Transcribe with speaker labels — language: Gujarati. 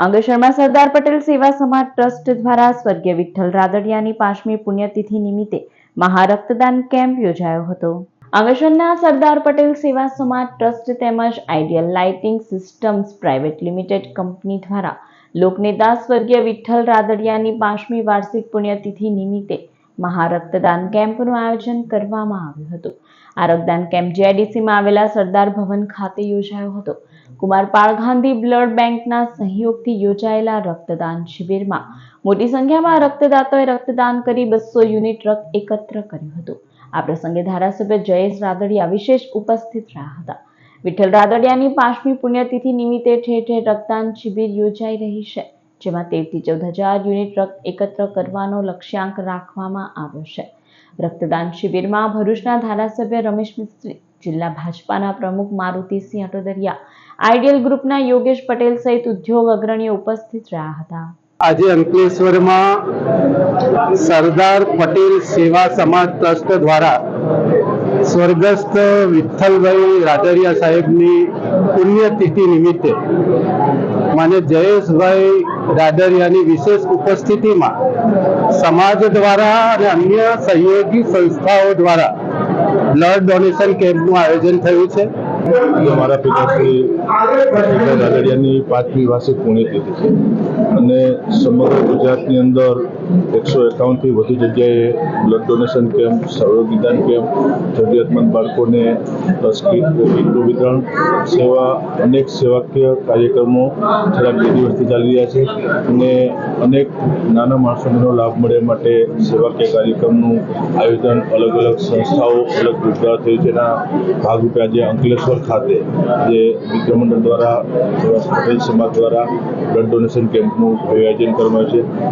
Speaker 1: અંગેશ્વરમાં સરદાર પટેલ સેવા સમાજ ટ્રસ્ટ દ્વારા સ્વર્ગીય વિઠ્ઠલ રાદડિયાની પાંચમી પુણ્યતિથિ નિમિત્તે મહારક્તદાન કેમ્પ યોજાયો હતો. અંગેશ્વરના સરદાર પટેલ સેવા સમાજ ટ્રસ્ટ તેમજ ideal lighting systems private limited company દ્વારા લોકનેતા સ્વર્ગીય વિઠ્ઠલ રાદડિયાની પાંચમી વાર્ષિક પુણ્યતિથિ નિમિત્તે મહારક્તદાન કેમ્પનું આયોજન કરવામાં આવ્યું હતું. આ રક્તદાન કેમ્પ જીઆઈડીસીમાં આવેલા સરદાર ભવન ખાતે યોજાયો હતો. કુમારપાળ ગાંધી બ્લડ બેંકના સહયોગથી યોજાયેલા રક્તદાન શિબિરમાં મોટી સંખ્યામાં રક્તદાતાઓએ રક્તદાન કરી બસો યુનિટ રક્ત એકત્ર કર્યું હતું. આ પ્રસંગે ધારાસભ્ય જયેશ રાદડિયા વિશેષ ઉપસ્થિત રહ્યા હતા. વિઠ્ઠલ રાદડિયાની પાંચમી પુણ્યતિથિ નિમિત્તે ઠેર ઠેર રક્તદાન શિબિર યોજાઈ રહી છે. જેમાં તેરથી ચૌદ હજાર યુનિટ રક્ત એકત્ર કરવાનો લક્ષ્યાંક રાખવામાં આવ્યો છે. રક્તદાન શિબિરમાં ભરૂચના ધારાસભ્ય રમેશ મિસ્ત્રી, જિલ્લા ભાજપાના પ્રમુખ મારુતિસિંહ અટોદરિયા આઈડિયલ ગ્રુપના યોગેશ પટેલ સહિત ઉદ્યોગ અગ્રણીઓ ઉપસ્થિત રહ્યા હતા.
Speaker 2: આજે અંકલેશ્વરમાં સરદાર પટેલ સેવા સમાજ ટ્રસ્ટ દ્વારા સ્વર્ગસ્થ વિઠ્ઠલભાઈ રાદડિયા સાહેબની પુણ્યતિથિ નિમિત્તે માન્ય જયેશભાઈ રાજરિયાની વિશેષ ઉપસ્થિતિમાં સમાજ દ્વારા અને અન્ય સહયોગી સંસ્થાઓ દ્વારા બ્લડ ડોનેશન કેમ્પનું આયોજન થયું છે.
Speaker 3: અમારા પિતા રાદડિયાની પાંચમી વાર્ષિક પુણ્યતિથિ છે? અને સમગ્ર ગુજરાતની અંદર એકસો એકાવનથી વધુ જગ્યાએ બ્લડ ડોનેશન કેમ્પ સર્વનિદાન કેમ્પ જરૂરિયાતમંદ બાળકોને કીટ કીટનું વિતરણ સેવા, અનેક સેવાકીય કાર્યક્રમો છેલ્લા બે દિવસથી ચાલી રહ્યા છે અને અનેક નાના માણસોનો લાભ મળે માટે સેવાકીય કાર્યક્રમનું આયોજન અલગ અલગ સંસ્થાઓ, અલગ ગુજરાત છે એના ભાગરૂપે આજે અંકલેશ્વર ખાતે જે મિત્રમંડળ દ્વારા સમાજ દ્વારા બ્લડ ડોનેશન કેમ્પનું આયોજન કરવામાં આવ્યું છે.